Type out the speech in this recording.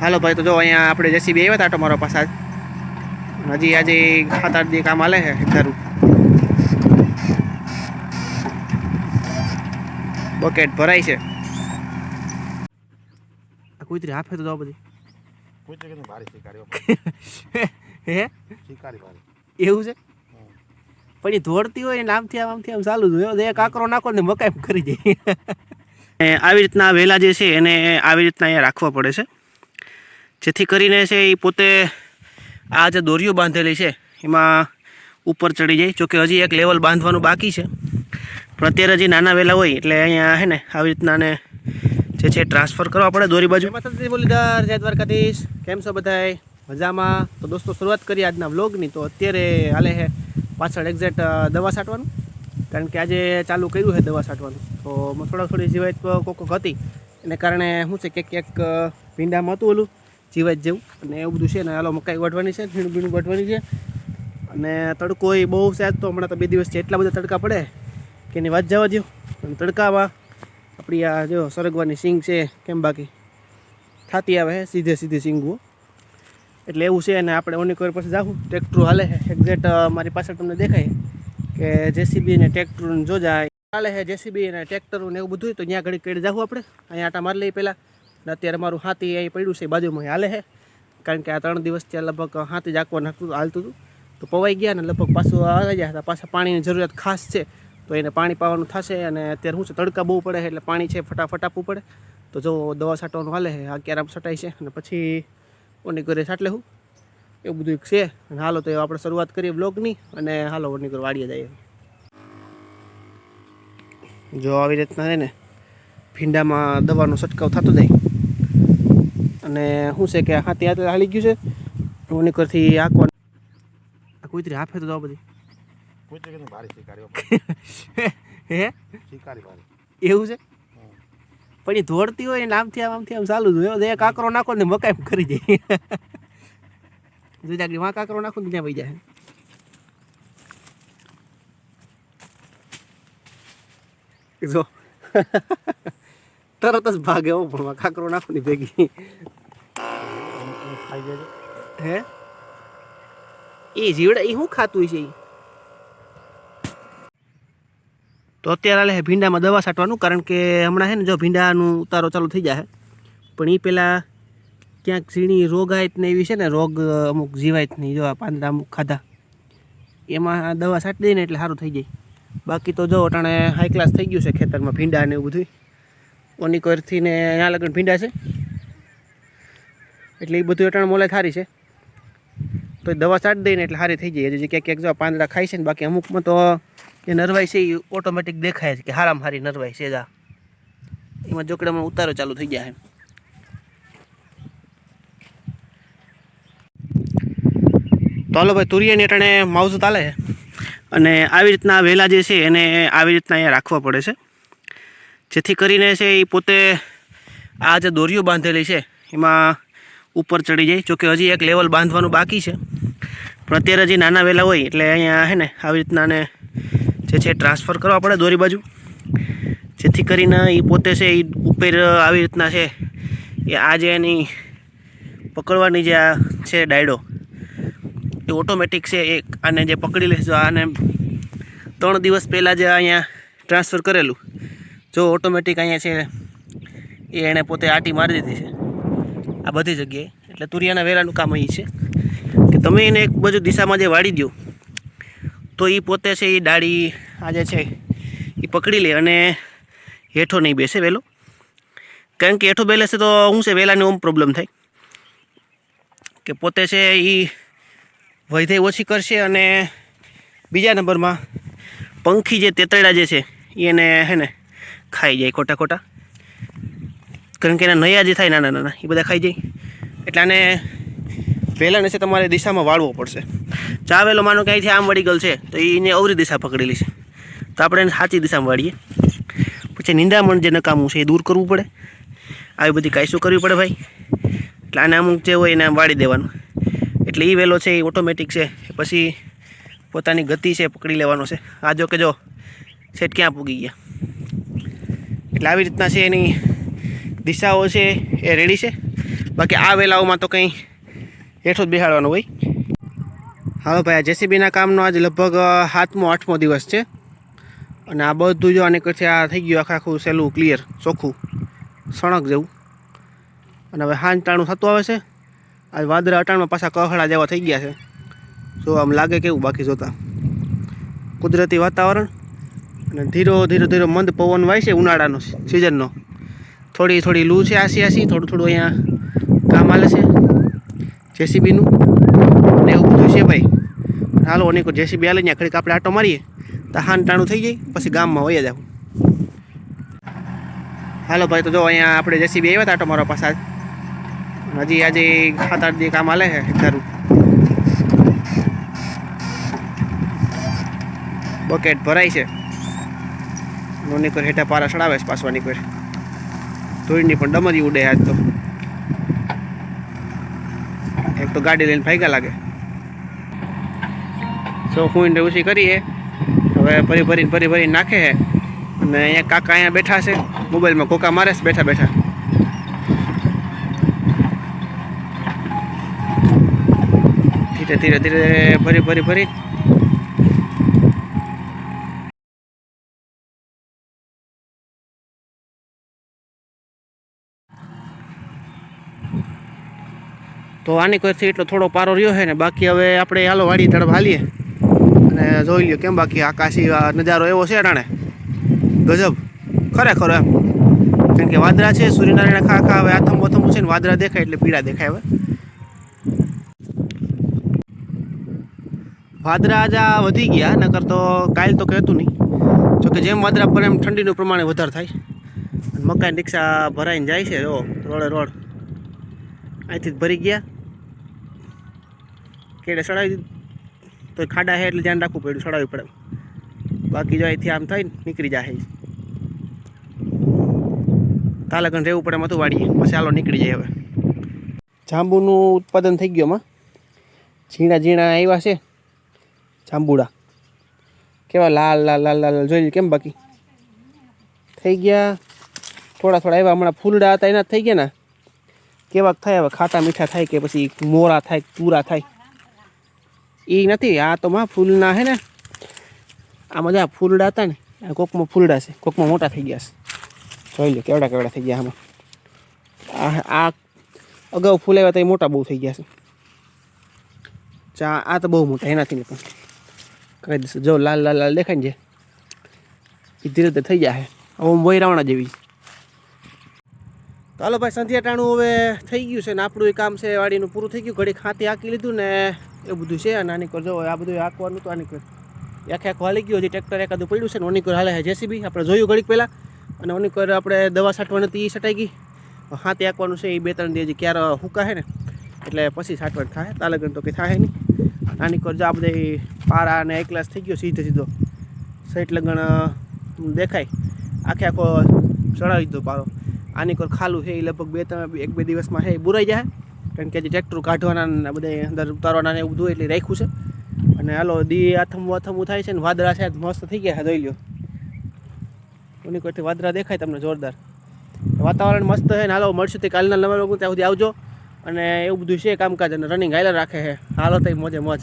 હાલો ભાઈ તો જો અહીંયા આપણે જેસીબી આવ્યા હતા તમારો મારો પાસે હજી આજે સાત આઠ દી કામ હાલે છે ધારું બકેટ ભરાય છે. કુતરી હાફે તો જાઓ બધી. કે ભારી હે? શિકારી ભારી. એવું છે? પણ એ ધોડતી હોય ને આમથી આમ આમથી આમ ચાલુ જ હોય. એક કાકરો નાખો ને મકાઈ કરી જાય આવી રીતના વેલા જે છે એને આવી રીતના અહીંયા રાખવા પડે છે. જેથી કરીને છે એ પોતે આ જે દોરીઓ બાંધેલી છે, એમાં ઉપર ચડી જાય. જોકે હજી એક લેવલ બાંધવાનું બાકી છે. પણ અત્યારે હજી નાના વેલા હોય એટલે અહીંયા હે ને આવી રીતના ને જે છે ટ્રાન્સફર કરવા પડે દોરી બાજુ. બોલીદાર, જય દ્વારકાધીશ. કેમ છો બધાય? મજામાં? તો દોસ્તો, શરૂઆત કરી આજના વ્લોગની તો અત્યારે હાલે છે પાછળ એક્ઝેક્ટ દવા છાંટવાનું. કારણ કે આજે ચાલુ કર્યું છે દવા છાંટવાનું. તો થોડા થોડી જીવાત કોક હતી. એને કારણે શું છે કે ક્યાંક ભીંડામાં હતું ઓલું. જીવાત જેવું. અને એવું બધું છે ને, હાલો મકાઈ વાટવાની છે ભીણું ભીણું વાટવાની છે. અને તડકો એ બહુ છે તો, હમણાં તો બે દિવસથી એટલા બધા તડકા પડે કે એની વાત જવા દો અને તડકામાં આપણી આ જો સરગવાની સિંગ છે, કેમ બાકી? થાતી આવે છે સીધે સીધી સિંગવો એટલે એવું છે અને આપણે ઓની કોઈ પાસે જાવું ટ્રેક્ટર હાલે છે એક્ઝેક્ટ મારી પાછળ તમને દેખાય કે જેસીબી ને ટ્રેક્ટર જો જાય, હાલે છે જેસીબી અને ટ્રેક્ટર ને એવું બધું તો ત્યાં ઘડી કઈ જાવું આપણે. અહીંયા આટા મારી લઈએ પહેલાં. ને અત્યારે મારું હાથી અહીં પડ્યું છે, બાજુમાં હાલે છે. કારણ કે આ ત્રણ દિવસ ત્યાં લગભગ હાથી જાકવા નાખતું હાલતું હતું. તો પવાઈ ગયા ને લગભગ પાછું આવી ગયા હતા. પાછા પાણીની જરૂરિયાત ખાસ છે. તો એને પાણી પાવાનું થશે અને અત્યારે શું છે, તડકા બહુ પડે એટલે પાણી છે, ફટાફટ આપવું પડે. તો જો દવા છાંટવાનું હાલે છે આ ક્યારે છટાય છે અને પછી ઓની ઘરે છાંટ હું. એવું બધું એક છે. અને હાલો તો આપણે શરૂઆત કરીએ બ્લોગની અને હાલો ઓની ઘર વાડીએ જઈએ. જો આવી રીતના છે ને ભીંડામાં દવાનો છંટકાવ થતો જાય. અને શું છે કે હા ત્યાં હાલી ગયું છે ઓની ઘરથી આંકવાનું આ કુતરી હાફે તો જાઓ બધી. હે એવું છે? પણ એ દોડતી હોય ને આમથી આમ આમથી આમ ચાલુ જોયો એ કાંકરો નાખો ને મકાઈ કરી જાય જોઈ જાગડી વાં કાંકરો નાખો ને ત્યાં વહી જાય. જો. તરત જ ભાગે હો, પણ કાકરો નાખો ની ભેગી. હે? એ જીવડા, એ શું ખાતું છે? તો અત્યારે છે ભીંડામાં દવા છાંટવાનું, કારણ કે હમણાં છે ને જો ભીંડાનું ઉતારો ચાલુ થઈ જાય પણ એ પહેલાં ક્યાંક ઝીણી રોગાયત ને એવી છે ને, રોગ અમુક જીવાયત નહીં જો આ પાંદડા અમુક ખાધા. એમાં દવા છાંટી દઈને એટલે સારું થઈ જાય. બાકી તો જો અટાણે હાઈ ક્લાસ થઈ ગયું છે ખેતરમાં ભીંડા ને એવું બધું ઓની ને અહીંયા લગ્ન ભીંડા છે. એટલે એ બધું અટાણ મોલે સારી છે. તો દવા છાંટી દઈને એટલે સારી થઈ જાય. હજી ક્યાંક ક્યાંક જો પાંદડા ખાય છે ને બાકી અમુકમાં તો એ નરવાઈ છે એ ઓટોમેટિક દેખાય છે કે હારામાં હારી નરવાઈ છે જા એમાં જોકડામાં ઉતારો ચાલુ થઈ જાય તો હાલો ભાઈ, તુરિયાની અટાણે માવજત ચાલે છે. અને આવી રીતના વેલા જે છે એને આવી રીતના અહીંયા રાખવા પડે છે. જેથી કરીને છે એ પોતે આ જે દોરીઓ બાંધેલી છે, એમાં ઉપર ચડી જાય. જોકે હજી એક લેવલ બાંધવાનું બાકી છે. પણ અત્યારે હજી નાના વેલા હોય, એટલે અહીંયા હે ને, આવી રીતના ને જે છે ટ્રાન્સફર કરવા પડે દોરી બાજુ. જેથી કરીને એ પોતે છે એ ઉપર આવી રીતના છે એ આ જે એની પકડવાની જે આ છે ડાયડો, એ ઓટોમેટિક છે એક. આને જે પકડી લેજો, આને ત્રણ દિવસ પહેલાં જે અહીંયા ટ્રાન્સફર કરેલું. જો ઓટોમેટિક અહીંયા છે, એ એણે પોતે આટી મારી દીધી છે. આ બધી જગ્યાએ. એટલે તુરિયાના વેરાનું કામ અહીં છે. કે તમે એને એક બાજુ દિશામાં જે વાળી દો તો એ પોતે છે એ ડાળી આ જે છે એ પકડી લે અને હેઠો નહીં બેસે વહેલો કારણ કે હેઠો બેલેશે તો શું છે વહેલાની ઓમ પ્રોબ્લેમ થાય. કે પોતે છે એ વૈધે ઓછી કરશે અને બીજા નંબરમાં પંખી જે તેતરડા જે છે એને, હે ને ખાઈ જાય ખોટા ખોટા. કારણ કે એના નયા જે થાય નાના નાના, એ બધા ખાઈ જાય. એટલે આને પહેલાં છે તમારે દિશામાં વાળવો પડશે. ચાવેલો માનો કે અહીંથી આમ વળી ગયેલ છે, તો એને અવરી દિશા પકડેલી છે. તો આપણે એને સાચી દિશામાં વાળીએ. પછી નિંદામણ જે નકામું છે એ દૂર કરવું પડે. આવી બધી કાંઈ કરવી પડે ભાઈ. એટલે આને અમુક જે હોય એને વાળી દેવાનું. એટલે એ વેલો છે એ ઓટોમેટિક છે પછી પોતાની ગતિ છે પકડી લેવાનો છે. આ જો કે જો સેટ ક્યાં પૂગી ગયા? એટલે આવી રીતના છે એની દિશાઓ છે, એ રેડી છે. બાકી આ વેલાઓમાં તો કંઈ હેઠો જ બેહાડવાનું હોય. હવે ભાઈ, આ જેસીબીના કામનો આજે લગભગ સાતમો, આઠમો દિવસ છે. અને આ બધું જો આને કરથી આ થઈ ગયું આખા આખું સહેલું ક્લિયર ચોખ્ખું, સણક જેવું. અને હવે હાંજ ટાણું થતું આવે છે. આ વાદળા અટાણમાં પાછા કહળા જેવા થઈ ગયા છે. જો આમ લાગે કેવું બાકી જોતા. કુદરતી વાતાવરણ. અને ધીરો ધીરો ધીરો મંદ પવન વાય છે ઉનાળાનો સિઝનનો થોડી થોડી લૂ છે આસી આસી, થોડું થોડું અહીંયા કામ હાલે છે. જેસીબીનું ને એવું બધું છે ભાઈ. હાલો અને જેસીબી હાલે ત્યાં ઘડીક આપણે આટો મારીએ. તો હાન ટાણું થઈ જાય પછી ગામમાં વયા જાવ હાલો ભાઈ, તો જો અહીંયા આપણે જેસીબી આવ્યા હતા આટો મારવા પાછા. હજી આજે સાત આઠ દી કામ હાલે છે ધારું બકેટ ભરાય છે. નોની પર હેઠા પારા ચડાવે છે પાસવાની પર ધૂળની પણ ડમરી ઉડે આજ તો. એક તો ગાડી લઈને ભાગ્યા લાગે. સો હું ઉછી કરીએ, હવે ભરી ભરીને ભરી ભરીને નાખે છે અને અહીંયા કાકા અહીંયા બેઠા છે, મોબાઈલમાં કોકા મારે છે બેઠા બેઠા. ધીરે ધીરે ધીરે ભરી ભરી ભરી તો આની કોઈથી એટલો થોડો પારો રહ્યો છે ને, બાકી હવે આપણે હાલો વાડી તરફ હાલીએ. અને જોઈ લ્યો કેમ બાકી આકાશી નજારો એવો છે અટાણે ગજબ. ખરેખર એમ. કેમ કે વાદળા છે, સૂર્યનારાયણ ખા ખા હવે આથમ બોથમ છે ને, વાદળા દેખાય એટલે પીળા દેખાય હવે. વાદરા આજે વધી ગયા, નકર તો કાલ તો કહેતું નહીં. જોકે જેમ વાદરા પર એમ ઠંડીનું પ્રમાણે વધારે થાય. મકાન રિક્ષા ભરાઈને જાય છે રોડે રોડ. અહીંથી ભરી ગયા. કેડે સડાવી દીધું? તો ખાડા છે એટલે ધ્યાન રાખવું પડ્યું ચડાવવી પડે. બાકી જો અહીંથી આમ થાય ને, નીકળી જાય. તાલાગણ રહેવું પડે મતું વાડીએ પછી હાલો નીકળી જાય હવે. જાંબુનું ઉત્પાદન થઈ ગયું એમાં ઝીણા ઝીણા આવ્યા છે. જાંબુડા. કેવા લાલ લાલ લાલ લાલ જોઈ લે કેમ બાકી? થઈ ગયા. થોડા થોડા આવ્યા હમણાં ફૂલડા હતા, એના થઈ ગયા ને? કેવાક થાય, હવે ખાટા મીઠા થાય કે પછી મોરા થાય પૂરા થાય. એ નથી, આ તો માં ફૂલના હે ને આ મજા ફૂલડા હતા ને, આ કોકમાં ફૂલડા છે, કોકમાં મોટા થઈ ગયા છે. જોઈ લો કેવડા કેવડા થઈ ગયા આમાં. આ આ અગાઉ ફૂલ આવ્યા તો એ મોટા બહુ થઈ ગયા છે. ચા, આ તો બહુ મોટા, એનાથી પણ. કહી દઈશું. જો લાલ લાલ લાલ દેખાય ને જે, એ ધીરે ધીરે થઈ ગયા છે. હવે વૈરાવણા જેવી. તો હાલો ભાઈ, સંધ્યાટાણું હવે થઈ ગયું છે ને આપણું એ કામ છે, વાડીનું પૂરું થઈ ગયું. ઘડી ખાતી આંકી લીધું ને એ બધું છે, અને આની કર આ બધું હાંકવાનું તો આની કર. આખે એક હાલી ગયું હજી ટ્રેક્ટર એકાદું પડ્યું છે ને, ઓની કર હાલે છે જેસીબી. આપણે જોયું ઘડીક પહેલાં. અને ઓની કર આપણે દવા છાંટવાની હતી એ છટાઈ ગઈ. હાથે આંકવાનું છે એ બે ત્રણ દિવસ ક્યારે હુકા છે ને, એટલે પછી છાંટવાનું થાય. તાલગણ તો કંઈ થાય નહીં. આની કર જો આ બધા પારા અને એક ગ્લાસ થઈ ગયો, સીધે સીધો. સેટ લગણ દેખાય. આખે આખો ચડાવી દીધો પારો. આની કોર ખાલું છે એ લગભગ બે ત્રણ, એક બે દિવસમાં છે એ બુરાઈ જાય. કારણ કે જે ટ્રેક્ટર કાઢવાના બધે અંદર ઉતારવાના ને એવું બધું એટલે રાખ્યું છે. અને હાલો, દી આથમવું આથમવું થાય છે ને વાદળા છે મસ્ત થઈ ગયા જોઈ લ્યો. એની કોઈથી વાદળા દેખાય તમને જોરદાર. વાતાવરણ મસ્ત છે ને, હાલો, મળશું તે કાલના લોકો ત્યાં સુધી આવજો. અને એવું બધું છે કામકાજ, અને રનિંગ હાઈલર રાખે છે. હાલો તઈ મોજે મોજ.